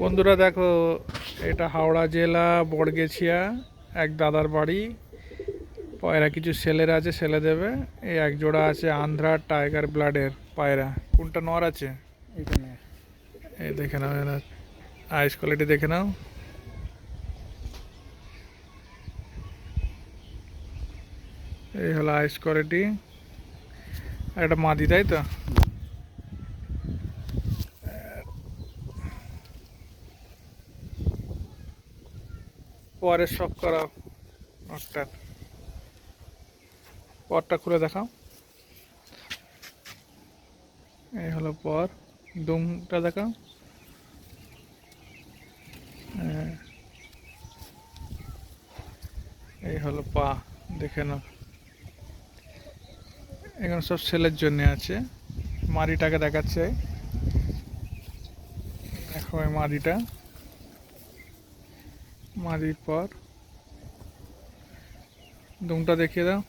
বন্ধুরা দেখো এটা হাওড়া জেলা বড়গেছিয়া এক দাদার বাড়ি। পায়রা কিছু ছেলের আছে ছেলে দেবে। এই এক জোড়া আছে আন্ধ্রা টাইগার ব্লাডের পায়রা। কোনটা নর আছে? এইখানে এই দেখে নাও এরা আইস কোয়ালিটি দেখে নাও। এই হলো আইস কোয়ালিটি একটা মাদি তাই তো? পরে সব করা নটটার পরটা খুলে দেখাও। এই হলো পর। দুমটা দেখাও। হ্যাঁ। এই হলো পা, দেখে নাও। এখানে সব ছেলের জন্য আছে। মাড়িটাকে দেখাচ্ছে। দেখো মাড়িটা। মাড়ির পর। দুমটা দেখিয়ে দাও।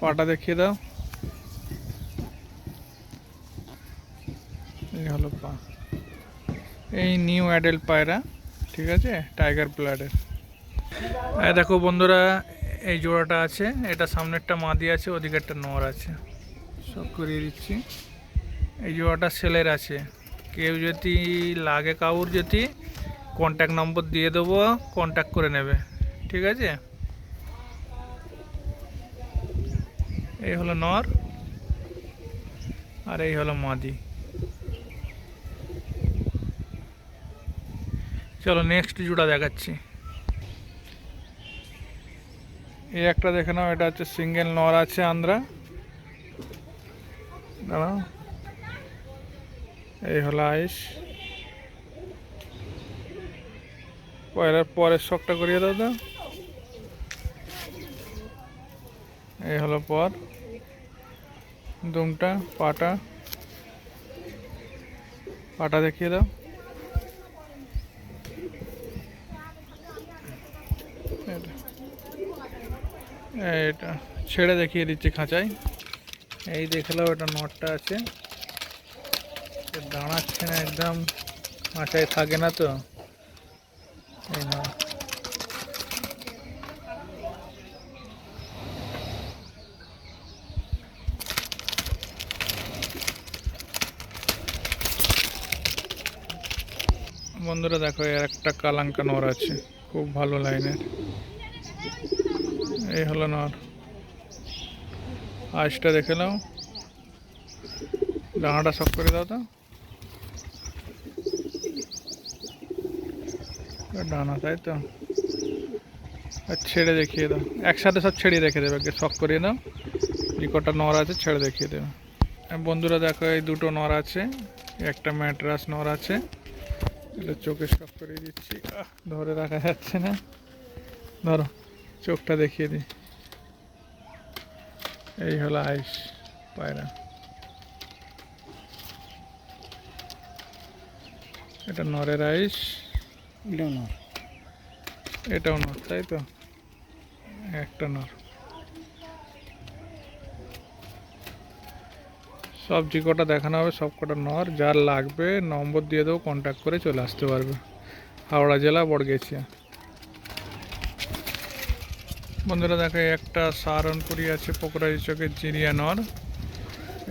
পাটা দেখিয়ে দাও। এই হলো পা। এই নিউ অ্যাডেল পায়রা, ঠিক আছে? টাইগার ব্লাডের। দেখো বন্ধুরা, এই জোড়াটা আছে। এটা সামনেরটা মাদি আছে, ওদিকেরটা নর আছে। সব করিয়ে দিচ্ছি। এই জোড়াটা সেলের আছে। কেউ যদি লাগে কাউর যদি কন্ট্যাক্ট নম্বর দিয়ে দেবো কন্ট্যাক্ট করে নেবে, ঠিক আছে? এই হলো নর, আর এই হলো মাদি। চলো নেক্সট জোড়া দেখাচ্ছি। এই একটা দেখে নাও, এটা হচ্ছে সিঙ্গেল নর আছে আন্দ্রা। দাঁড়াও। এই হলো আইস পয়লার পরের শখটা করিয়ে দাও তো। এই হলো পর দুমটা, পাটা। পাটা দেখিয়ে দাও। এটা। ছেড়ে দেখিয়ে দিচ্ছি খাঁচায়। এই দেখলাম এটা নটটা আছে। দাঁড়াচ্ছে না একদম। খাঁচায় থাকে না তো। বন্ধুরা, দেখো, এর একটা কালাঙ্কা নর আছে। খুব ভালো লাইনের। এই হলো নর। আঁচটা দেখে নাও। ডানাটা সব করে দাও তো। ডানা তাই তো। ছেড়ে দেখিয়ে দাও। একসাথে সব ছেড়ে রেখে দেবে। আগে শখ করিয়ে দাও যে কটা নর আছে, ছেড়ে দেখিয়ে দেবে। বন্ধুরা, দেখো, এই দুটো নর আছে। একটা ম্যাট্রাস নর আছে। এটা চোখে শখ করিয়ে দিচ্ছি। ধরে রাখা যাচ্ছে না। ধরো, চোখটা দেখিয়ে দিই। এই হলো আইস পায়রা। এটা নরের আইস এটাও নর এটাও নর তাই তো? একটা নর সব যে কটা দেখানো হবে, সব কটা নর যার লাগবে, নম্বর দিয়ে দেবো কন্ট্যাক্ট করে চলে আসতে পারবে। হাওড়া জেলা, বড়গেছিয়া। বন্ধুরা, দেখো, একটা সাহারনপুরি আছে, পোকরাজি চকের জিরিয়া নর।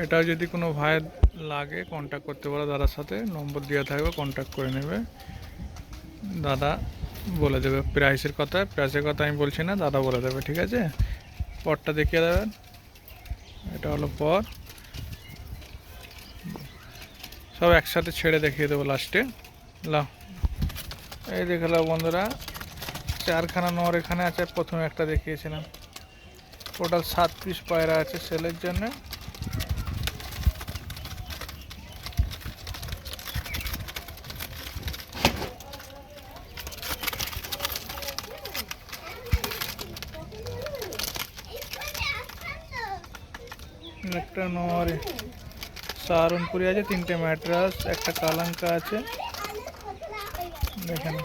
এটাও যদি কোনো ভাইয়ের লাগে কন্ট্যাক্ট করতে পারো দাদার সাথে। নম্বর দেওয়া থাকবে কন্ট্যাক্ট করে নেবে। দাদা বলে দেবে প্রাইসের কথা প্রাইসের কথা আমি বলছি না, দাদা বলে দেবে, ঠিক আছে? পরটা দেখিয়ে দেবেন। এটা হলো পর। সব একসাথে ছেড়ে দেখিয়ে দেবো লাস্টে। লাও এই দেখে লাও বন্ধুরা, চারখানা নর এখানে আছে, প্রথমে একটা দেখিয়েছিলাম। টোটাল সাত পিস পায়রা আছে সেলের জন্য একটা নর সাহারনপুরি আছে তিনটে ম্যাট্রাস একটা কালাঙ্কা আছে। দেখেন।